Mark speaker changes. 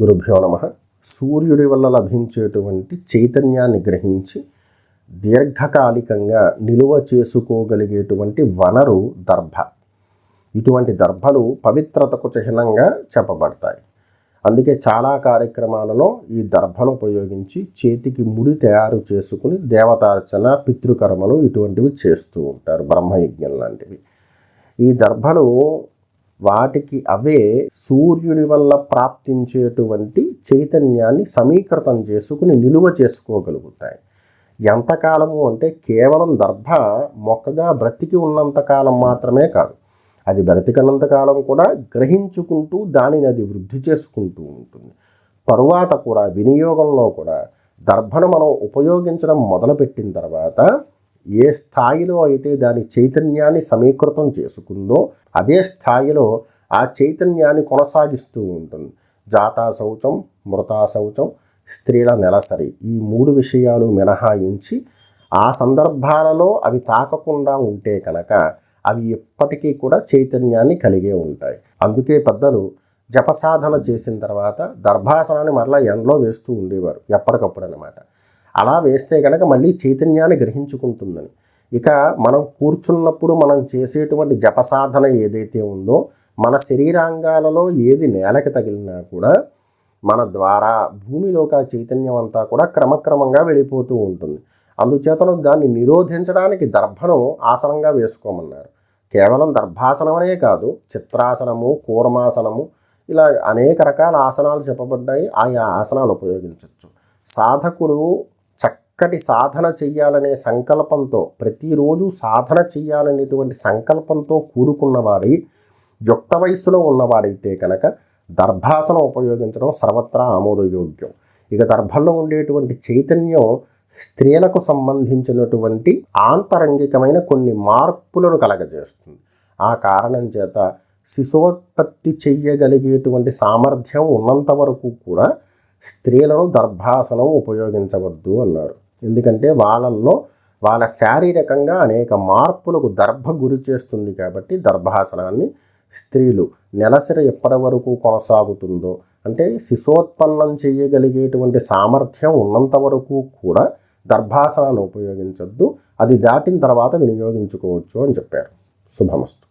Speaker 1: గురుభ్యో నమ. సూర్యుడి వల్ల లభించేటువంటి చైతన్యాన్ని గ్రహించి దీర్ఘకాలికంగా నిలువ చేసుకోగలిగేటువంటి వనరు దర్భ. ఇటువంటి దర్భలు పవిత్రతకు చిహ్నంగా చెప్పబడతాయి. అందుకే చాలా కార్యక్రమాలలో ఈ దర్భను ఉపయోగించి చేతికి ముడి తయారు చేసుకుని దేవతార్చన పితృకర్మలు ఇటువంటివి చేస్తూ ఉంటారు బ్రహ్మయజ్ఞం లాంటివి. ఈ దర్భలు వాటికి అవే సూర్యుడి వల్ల ప్రాప్తించేటువంటి చైతన్యాన్ని సమీకృతం చేసుకుని నిలువ చేసుకోగలుగుతాయి. ఎంతకాలము అంటే కేవలం దర్భ మొక్కగా బ్రతికి ఉన్నంతకాలం మాత్రమే కాదు. అది బ్రతికినంత కాలం కూడా గ్రహించుకుంటూ దానిని అది వృద్ధి చేసుకుంటూ ఉంటుంది. తరువాత కూడా వినియోగంలో కూడా దర్భను మనం ఉపయోగించడం మొదలుపెట్టిన తర్వాత ఏ స్థాయిలో అయితే దాని చైతన్యాన్ని సమీకృతం చేసుకుందో అదే స్థాయిలో ఆ చైతన్యాన్ని కొనసాగిస్తూ ఉంటుంది. జాతా శౌచం మృతా శౌచం స్త్రీల నెలసరి ఈ మూడు విషయాలు మినహాయించి ఆ సందర్భాలలో అవి తాకకుండా ఉంటే కనుక అవి ఎప్పటికీ కూడా చైతన్యాన్ని కలిగే ఉంటాయి. అందుకే పెద్దలు జపసాధన చేసిన తర్వాత దర్భాసనాన్ని మరలా ఎండలో వేస్తూ ఉండేవారు ఎప్పటికప్పుడు అనమాట అలా వేస్తే కనుక మళ్ళీ చైతన్యాన్ని గ్రహించుకుంటుందని. ఇక మనం కూర్చున్నప్పుడు మనం చేసేటువంటి జపసాధన ఏదైతే ఉందో మన శరీరాంగాలలో ఏది నేలకి తగిలినా కూడా మన ద్వారా భూమిలోకి ఆ చైతన్యం అంతా కూడా క్రమక్రమంగా వెళ్ళిపోతూ ఉంటుంది. అందుచేతను దాన్ని నిరోధించడానికి దర్భను ఆసనంగా వేసుకోమన్నారు. కేవలం దర్భాసనమనే కాదు చిత్రాసనము కూర్మాసనము ఇలా అనేక రకాల ఆసనాలు చెప్పబడ్డాయి. ఆయా ఆసనాలు ఉపయోగించవచ్చు. సాధకుడు చక్కటి సాధన చెయ్యాలనే సంకల్పంతో ప్రతిరోజు సాధన చెయ్యాలనేటువంటి సంకల్పంతో కూడుకున్నవాడి యుక్త వయస్సులో ఉన్నవాడైతే కనుక దర్భాసనం ఉపయోగించడం సర్వత్రా ఆమోదయోగ్యం. ఇక దర్భంలో ఉండేటువంటి చైతన్యం స్త్రీలకు సంబంధించినటువంటి ఆంతరంగికమైన కొన్ని మార్పులను కలగజేస్తుంది. ఆ కారణం చేత శిశోత్పత్తి చెయ్యగలిగేటువంటి సామర్థ్యం ఉన్నంత వరకు కూడా స్త్రీలను దర్భాసనం ఉపయోగించవద్దు అన్నారు. ఎందుకంటే వాళ్ళల్లో వాళ్ళ శారీరకంగా అనేక మార్పులకు దర్భ గురి చేస్తుంది కాబట్టి దర్భాసనాన్ని స్త్రీలు నెలసరి ఎప్పటి వరకు కొనసాగుతుందో అంటే శిశోత్పన్నం చేయగలిగేటువంటి సామర్థ్యం ఉన్నంత వరకు కూడా దర్భాసనాన్ని ఉపయోగించొద్దు అది దాటిన తర్వాత వినియోగించుకోవచ్చు అని చెప్పారు. శుభమస్తు.